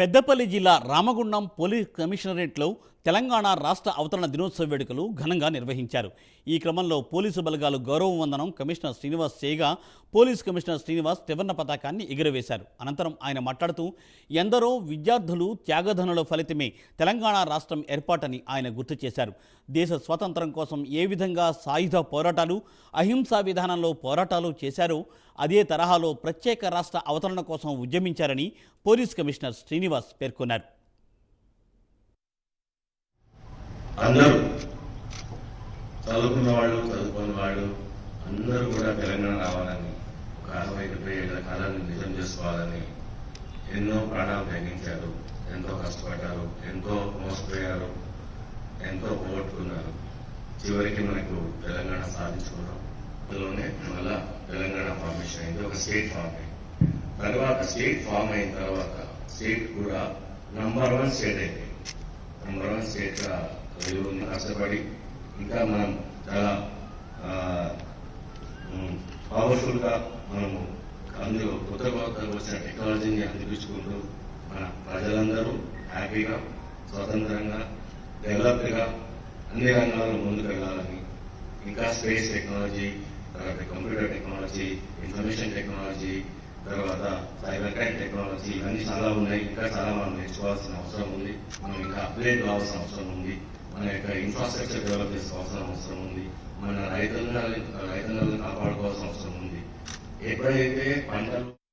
పెద్దపల్లి జిల్లా రామగుండం పోలీస్ కమిషనరేట్లో తెలంగాణ రాష్ట్ర అవతరణ దినోత్సవ వేడుకలు ఘనంగా నిర్వహించారు. ఈ క్రమంలో పోలీసు బలగాలు గౌరవ వందనం కమిషనర్ శ్రీనివాస్ చేయగా పోలీస్ కమిషనర్ శ్రీనివాస్ త్రివర్ణ పతాకాన్ని ఎగురవేశారు. అనంతరం ఆయన మాట్లాడుతూ ఎందరో విద్యార్థులు త్యాగధనుల ఫలితమే తెలంగాణ రాష్ట్రం ఏర్పాటని ఆయన గుర్తు చేశారు. దేశ స్వాతంత్రం కోసం ఏ విధంగా సాయుధ పోరాటాలు అహింసా విధానంలో పోరాటాలు చేశారో అదే తరహాలో ప్రత్యేక రాష్ట్ర అవతరణ కోసం ఉద్యమించారని పోలీస్ కమిషనర్ శ్రీనివాస్ పేర్కొన్నారు. అందరూ చదువుకున్న వాళ్ళు చదువుకున్న వాళ్ళు అందరూ కూడా తెలంగాణ రావాలని ఒక అరవై డెబ్బై కాలాన్ని నిజం చేసుకోవాలని ఎన్నో ప్రాణాలు తగ్గించారు ఎంతో కష్టపడ్డారు ఎంతో మోసపోయారు ఎంతో పోగొట్టుకున్నారు. చివరికి మనకు తెలంగాణ సాధించుకున్నాం. అందులోనే మళ్ళా తెలంగాణ ఫార్మేషన్ అయింది ఒక స్టేట్ ఫామ్ అయింది. తర్వాత స్టేట్ ఫామ్ అయిన తర్వాత స్టేట్ కూడా నంబర్ వన్ స్టేట్ అయింది. నంబర్ వన్ స్టేట్ కష్టపడి ఇంకా మనం చాలా పవర్ఫుల్గా మనము అందులో కొత్త కొత్తగా వచ్చిన టెక్నాలజీని అందిపించుకుంటూ మన ప్రజలందరూ హ్యాపీగా స్వతంత్రంగా డెవలప్డ్గా అన్ని రంగాల్లో ముందుకు వెళ్ళాలని ఇంకా స్పేస్ టెక్నాలజీ తర్వాత కంప్యూటర్ టెక్నాలజీ ఇన్ఫర్మేషన్ టెక్నాలజీ తర్వాత సైబర్ క్రైమ్ టెక్నాలజీ ఇవన్నీ చాలా ఉన్నాయి. ఇంకా చాలా మనం నేర్చుకోవాల్సిన అవసరం ఉంది. మనం ఇంకా అప్గ్రేడ్ కావాల్సిన అవసరం ఉంది. మన యొక్క ఇన్ఫ్రాస్ట్రక్చర్ డెవలప్ చేసుకోవాల్సిన అవసరం ఉంది. మన రైతులను రైతులను కాపాడుకోవాల్సిన అవసరం ఉంది. ఎప్పుడైతే పంటలు